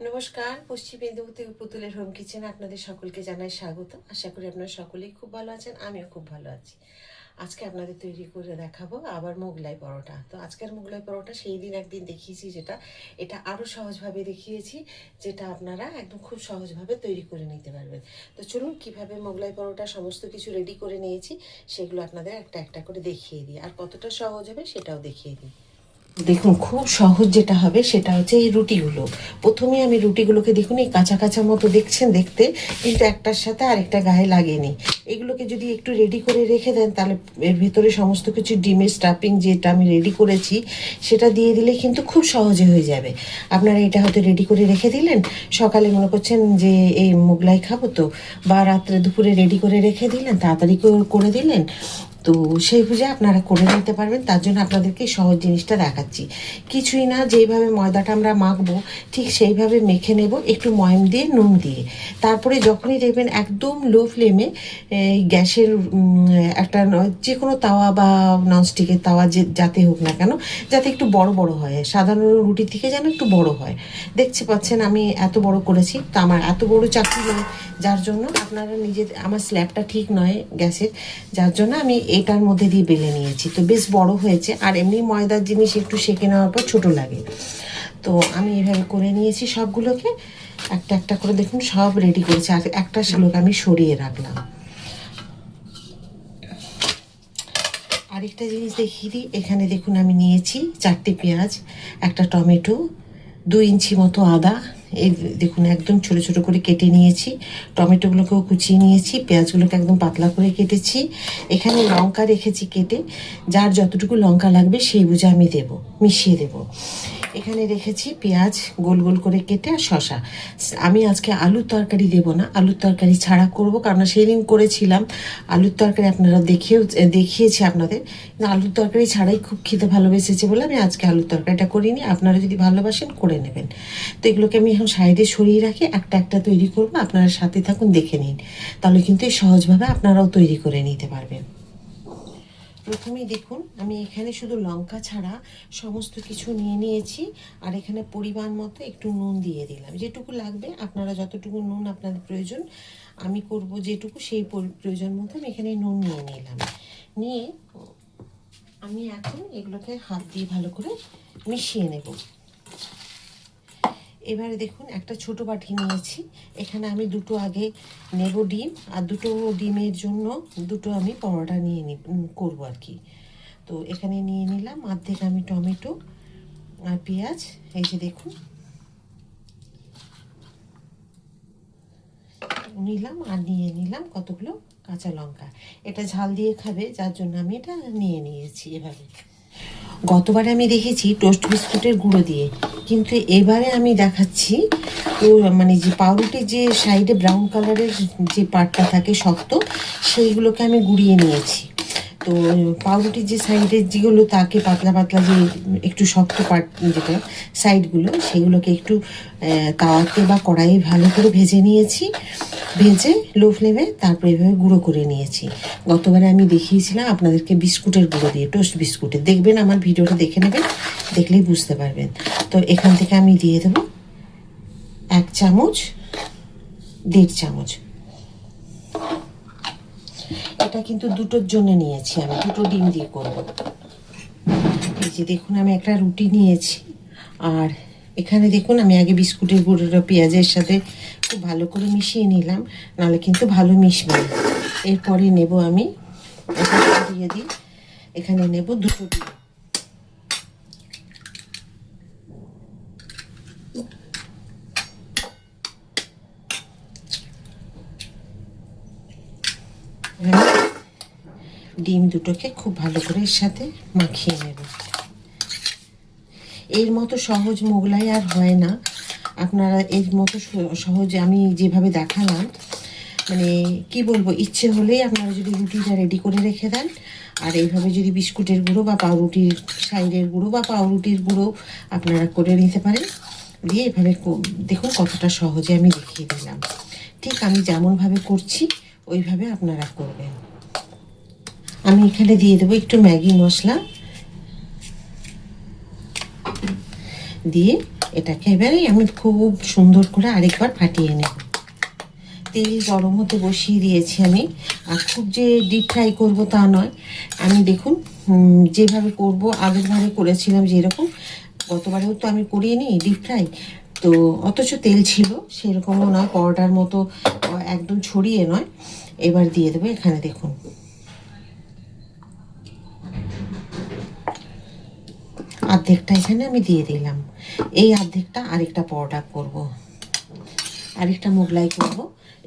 নমস্কার, পশ্চিম মেদিনীপুর পুতুলের হোম কিচেনে আপনাদের সকলকে জানাই স্বাগত। আশা করি আপনারা সকলেই খুব ভালো আছেন, আমিও খুব ভালো আছি। আজকে আপনাদের তৈরি করে দেখাবো আবার মোগলাই পরোটা। তো আজকের মোগলাই পরোটা সেই দিন একদিন দেখিয়েছি যেটা, এটা আরও সহজভাবে দেখিয়েছি, যেটা আপনারা একদম খুব সহজভাবে তৈরি করে নিতে পারবেন। তো চলুন কীভাবে মোগলাই পরোটা সমস্ত কিছু রেডি করে নিয়েছি, সেগুলো আপনাদের একটা একটা করে দেখিয়ে দিই। আর কতটা সহজ হবে সেটাও দেখিয়ে দিই। দেখুন, খুব সহজ যেটা হবে সেটা হচ্ছে এই রুটিগুলো। প্রথমে আমি রুটিগুলোকে দেখুন, এই কাঁচা কাঁচা মতো দেখছেন দেখতে, কিন্তু একটার সাথে আরেকটা গায়ে লাগেনি। এগুলোকে যদি একটু রেডি করে রেখে দেন, তাহলে এর ভিতরে সমস্ত কিছু ডিমের স্টাফিং যেটা আমি রেডি করেছি, সেটা দিয়ে দিলে কিন্তু খুব সহজে হয়ে যাবে। আপনারা এটা হয়তো রেডি করে রেখে দিলেন, সকালে মনে করছেন যে এই মোগলাই খাব তো, বা রাত্রে দুপুরে রেডি করে রেখে দিলেন, তাড়াতাড়ি করে- করে দিলেন তো সেই বুঝে আপনারা করে নিতে পারবেন, তার জন্য আপনাদেরকে সহজ জিনিসটা দেখাচ্ছি। কিছুই না, যেইভাবে ময়দাটা আমরা মাখবো, ঠিক সেইভাবে মেখে নেব, একটু ময়ম দিয়ে, নুন দিয়ে। তারপরে যখনই দেখবেন একদম লো ফ্লেমে গ্যাসের একটা যে কোনো তাওয়া বা ননস্টিকের তাওয়া যে, যাতে হোক না কেন, যাতে একটু বড় বড় হয়। সাধারণ রুটির থেকে যেন একটু বড় হয়। দেখতে পাচ্ছেন আমি এত বড় করেছি, তো আমার এত বড় চাকরি যার জন্য আপনারা নিজে আমার স্ল্যাবটা ঠিক নয় গ্যাসের, যার জন্য আমি এটার মধ্যে দিয়ে বেলে নিয়েছি। তো বেশ বড় হয়েছে, আর এমনি ময়দার জিনিস একটু সেঁকে নেওয়ার পর ছোটো লাগে। তো আমি এভাবে করে নিয়েছি সবগুলোকে, একটা একটা করে দেখুন সব রেডি করেছি, আর একটা সেগুলোকে আমি সরিয়ে রাখলাম। আরেকটা জিনিস দেখিয়ে দিই, এখানে দেখুন আমি নিয়েছি চারটে পেঁয়াজ, একটা টমেটো দু ইঞ্চি মতো আদা এই দেখুন, একদম ছোট ছোট করে কেটে নিয়েছি। টমেটোগুলোকেও কুচিয়ে নিয়েছি, পেঁয়াজগুলোকে একদম পাতলা করে কেটেছি। এখানে লঙ্কা রেখেছি কেটে, যার যতটুকু লঙ্কা লাগবে সেই বুঝে আমি দেব, মিশিয়ে দেব। এখানে রেখেছি পেঁয়াজ গোল গোল করে কেটে আর শশা আমি আজকে আলুর তরকারি দেব না। আলুর তরকারি ছাড়া করব কারণ সেদিন করেছিলাম। আলুর তরকারি আপনারা দেখেও, দেখিয়েছি আপনাদের। কিন্তু আলুর তরকারি ছাড়াই খুব খেতে ভালোবেসেছে বলে আমি আজকে আলুর তরকারিটা করিনি। আপনারা যদি ভালোবাসেন, করে নেবেন। তো এগুলোকে আমি এখন সাইডে সরিয়ে রাখি, একটা একটা তৈরি করব। আপনারা সাথে থাকুন, দেখে নিন। তাহলে কিন্তু সহজভাবে আপনারাও তৈরি করে নিতে পারবেন। প্রথমেই দেখুন, আমি এখানে শুধু লঙ্কা ছাড়া সমস্ত কিছু নিয়ে নিয়েছি, আর এখানে পরিমাণ মতো একটু নুন দিয়ে দিলাম। যেটুকু লাগবে, আপনারা যতটুকু নুন আপনাদের প্রয়োজন, আমি করব যেটুকু, সেই পরি- প্রয়োজন মতো আমি এখানে নুন নিয়ে নিলাম। নিয়ে আমি এখন এগুলোকে হাত দিয়ে ভালো করে মিশিয়ে নেব। এবারে দেখুন, একটা ছোট বাটি নিয়েছি। এখানে আমি দুটো আগে নেব ডিম, আর দুটো ডিমের জন্য দুটো আমি পরোটা নিয়ে নি করব আর কি। তো এখানে নিয়ে নিলাম অর্ধেক আমি টমেটো আর পেঁয়াজ। এই যে দেখুন। নিলাম আর নিয়ে নিলাম কতগুলো? কাঁচা লঙ্কা। এটা ঝাল দিয়ে খাবে, যার জন্য আমি এটা নিয়ে নিয়েছি এভাবে। গতবারে আমি দেখেছি টোস্ট বিস্কুটের গুঁড়ো দিয়ে। কিন্তু এবারে আমি দেখাচ্ছি তো মানে যে পাউরুটির যে সাইডে ব্রাউন কালারের যে পার্টটা থাকে শক্ত, সেইগুলোকে আমি গুঁড়িয়ে নিয়েছি। তো পাউরুটির যে সাইডের যেগুলো তাকে পাতলা পাতলা যে একটু শক্ত পার্ট যেটা, সাইডগুলো, সেগুলোকে একটু তাওয়াতে বা কড়াইয়ে ভালো করে ভেজে নিয়েছি। ভেজে লো ফ্লেমে তারপরে এভাবে গুঁড়ো করে নিয়েছি। গতবারে আমি দেখিয়েছিলাম আপনাদেরকে বিস্কুটের গুঁড়ো দিয়ে, টোস্ট বিস্কুটের দেখবেন আমার ভিডিওটা দেখে নেবেন, দেখলেই বুঝতে পারবেন। তো এখান থেকে আমি দিয়ে দেবো এক চামচ, দেড় চামচ এটা কিন্তু দুটোর জন্য নিয়েছি আমি, দুটো ডিম দিয়ে করব। এই যে দেখুন, আমি একটা রুটি নিয়েছি। আর এখানে দেখুন, আমি আগে বিস্কুটের গুঁড়োটা পেঁয়াজের সাথে খুব ভালো করে মিশিয়ে নিলাম, নাহলে কিন্তু ভালো মিশবে এরপরে নেব আমি দিয়ে দিই, এখানে নেব দুটো ডিম এবার ডিম দুটোকে খুব ভালো করে এর সাথে মাখিয়ে নেব। এর মতো সহজ মোগলাই আর হয় না। আপনারা এর মতো সহজ আমি যেভাবে দেখালাম মানে কি বলব, ইচ্ছে হলেই আপনারা যদি রুটিটা রেডি করে রেখে দেন, আর এইভাবে যদি বিস্কুটের গুঁড়ো বা পাউরুটির সাইডের গুঁড়ো বা পাউরুটির গুঁড়ো আপনারা করে নিতে পারেন। দিয়ে এভাবে দেখুন কতটা সহজে আমি দেখিয়ে দিলাম। ঠিক আমি যেমনভাবে করছি, ওইভাবে আপনারা করবেন। আমি এখানে দিয়ে দেবো একটু ম্যাগি মশলা। দিয়ে এটাকে এবারে আমি খুব সুন্দর করে আরেকবার ফাটিয়ে নেব। তেল গরম হতে বসিয়ে দিয়েছি আমি। আর খুব যে ডিপ ফ্রাই করব তা নয়। আমি দেখুন যেভাবে করব, আগেরবারে করেছিলাম যেরকম, গতবারেও তো আমি করিয়ে নিই ডিপ ফ্রাই তো অথচ তেল ছিল, সেরকমও নয় পরোটার মতো একদম ছড়িয়ে নয়। এবার দিয়ে দেবো এখানে দেখুন। অর্ধেকটা এখানে আমি দিয়ে দিলাম। এই আর্ধেকটা আরেকটা পরোটা করব। আরেকটা মোগলাই করব।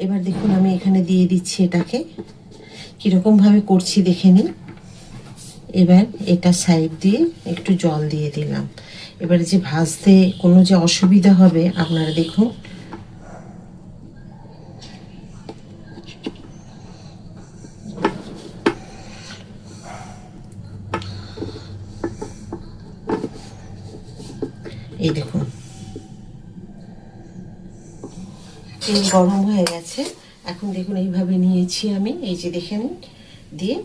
এবার দেখুন আমি এখানে দিয়ে দিচ্ছি এটাকে। কীরকমভাবে করছি দেখে নিন। এবার এটা সাইড দিয়ে একটু জল দিয়ে দিলাম। এবার যে ভাজতে কোনো যে অসুবিধা হবে, আপনারা দেখুন এই দেখুন। তেল গরম হয়ে গেছে। এখন দেখুন, এইভাবে নিয়েছি আমি। এই যে দেখে নিন, দিয়ে।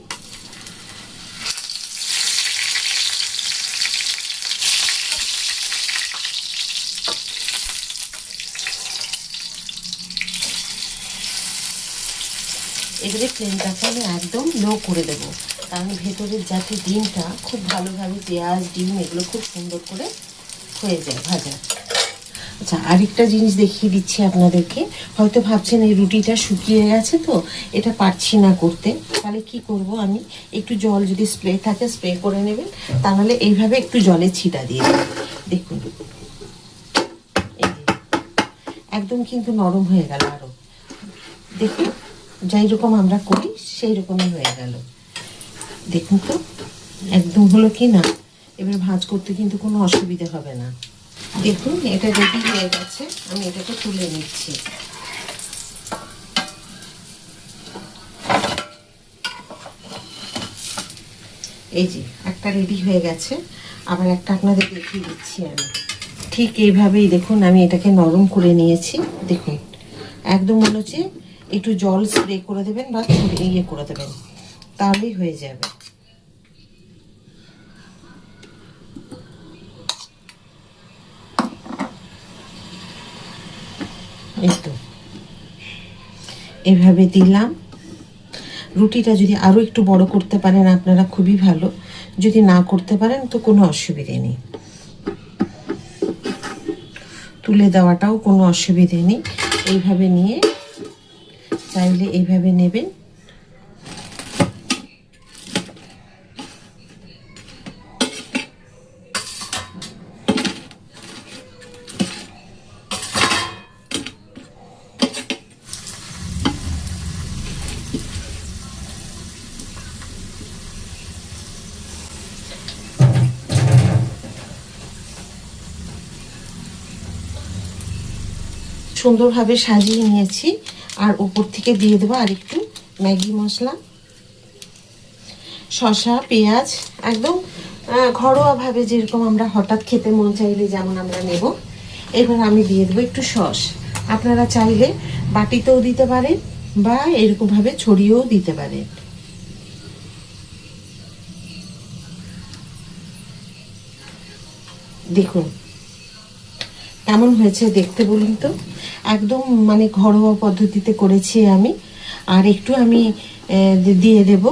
এবারে ফ্লেমটাকে আমি একদম লো করে দেবো। কারণ ভেতরের যাতে ডিমটা, খুব ভালোভাবে পেঁয়াজ, ডিম, এগুলো খুব সুন্দর করে হয়ে যায়, ভাজা। আচ্ছা আরেকটা জিনিস দেখিয়ে দিচ্ছি আপনাদেরকে। হয়তো ভাবছেন এই রুটিটা শুকিয়ে গেছে তো, এটা পারছি না করতে। তাহলে কি করব আমি? একটু জল যদি স্প্রে থাকে, স্প্রে করে নেবেন। তাহলে এইভাবে একটু জলে ছিটা দিয়ে দেবেন। দেখুন। একদম কিন্তু নরম হয়ে গেল আরও দেখুন, যাই রকম আমরা করি, সেই রকমই হয়ে গেল। দেখুন তো, একদম হলো কি না? এবার ভাঁজ করতে কিন্তু কোনো অসুবিধা হবে না। দেখুন, এটা রেডি হয়ে গেছে। আমি এটাকে তুলে নিচ্ছি। এই যে, একটা রেডি হয়ে গেছে। আবার একটা আপনাদের দেখিয়ে দিচ্ছি আমি। ঠিক এইভাবেই দেখুন, আমি এটাকে নরম করে নিয়েছি। দেখুন, একদম মনে হচ্ছে একটু জল স্প্রে করে দেবেন বা ইয়ে করে দেবেন। তাহলেই হয়ে যাবে। এই তো এভাবে দিলাম। রুটিটা যদি আরও একটু বড় করতে পারেন, আপনারা খুবই ভালো। যদি না করতে পারেন, তো কোনো অসুবিধে নেই। তুলে দেওয়াটাও কোনো অসুবিধে নেই। এইভাবে নিয়ে চাইলে এইভাবে নেবেন। সুন্দরভাবে সাজিয়ে নিয়েছি। আর উপর থেকে দিয়ে দেবো আর একটু ম্যাগি মশলা। শসা, পেঁয়াজ, একদম ঘরোয়াভাবে যেরকম আমরা হঠাৎ খেতে মন চাইলে যেমন আমরা নেব। এবার আমি দিয়ে দেবো একটু সস। আপনারা চাইলে বাটিতেও দিতে পারেন বা এরকমভাবে ছড়িয়েও দিতে পারেন। দেখুন, কেমন হয়েছে দেখতে বলুন তো। একদম মানে ঘরোয়া পদ্ধতিতে করেছি আমি। আর একটু আমি দিয়ে দেব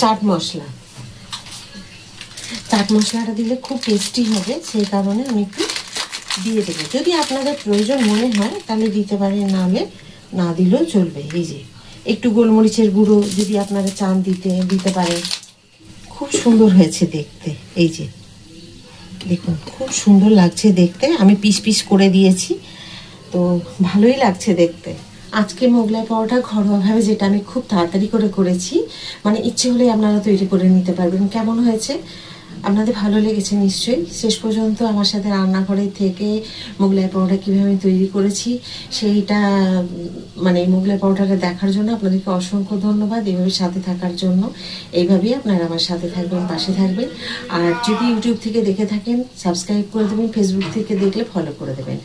চাট মশলা। চাট মশলাটা দিলে খুব টেস্টি হবে, সেই কারণে আমি একটু দিয়ে দেবো। যদি আপনাদের প্রয়োজন মনে হয়, তাহলে দিতে পারেন নাহলে না দিলেও চলবে। এই যে, একটু গোলমরিচের গুঁড়ো যদি আপনারা চান দিতে দিতে পারেন। খুব সুন্দর হয়েছে দেখতে, এই যে। দেখুন, খুব সুন্দর লাগছে দেখতে। আমি পিস পিস করে দিয়েছি। তো ভালোই লাগছে দেখতে। আজকে মোগলাই পাওয়াটা ঘরোয়াভাবে যেটা আমি খুব তাড়াতাড়ি করে করেছি মানে ইচ্ছে হলে আপনারা তৈরি করে নিতে পারবেন। কেমন হয়েছে? আপনাদের ভালো লেগেছে নিশ্চয়ই। শেষ পর্যন্ত আমার সাথে রান্নাঘরে থেকে মোগলাই পাউডার কীভাবে আমি তৈরি করেছি, সেইটা মানে মোগলাই পাউডারটা দেখার জন্য আপনাদেরকে অসংখ্য ধন্যবাদ এইভাবে সাথে থাকার জন্য। এইভাবেই আপনারা আমার সাথে থাকবেন, পাশে থাকবেন। আর যদি ইউটিউব থেকে দেখে থাকেন, সাবস্ক্রাইব করে দেবেন, ফেসবুক থেকে দেখলে ফলো করে দেবেন।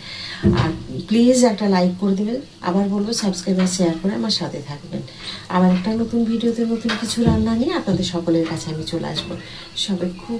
আর প্লিজ একটা লাইক করে দেবেন। আবার বলব, সাবস্ক্রাইব আর শেয়ার করে আমার সাথে থাকবেন। আবার একটা নতুন ভিডিওতে নতুন কিছু রান্না নিয়ে আপনাদের সকলের কাছে আমি চলে আসব। সবাই খুব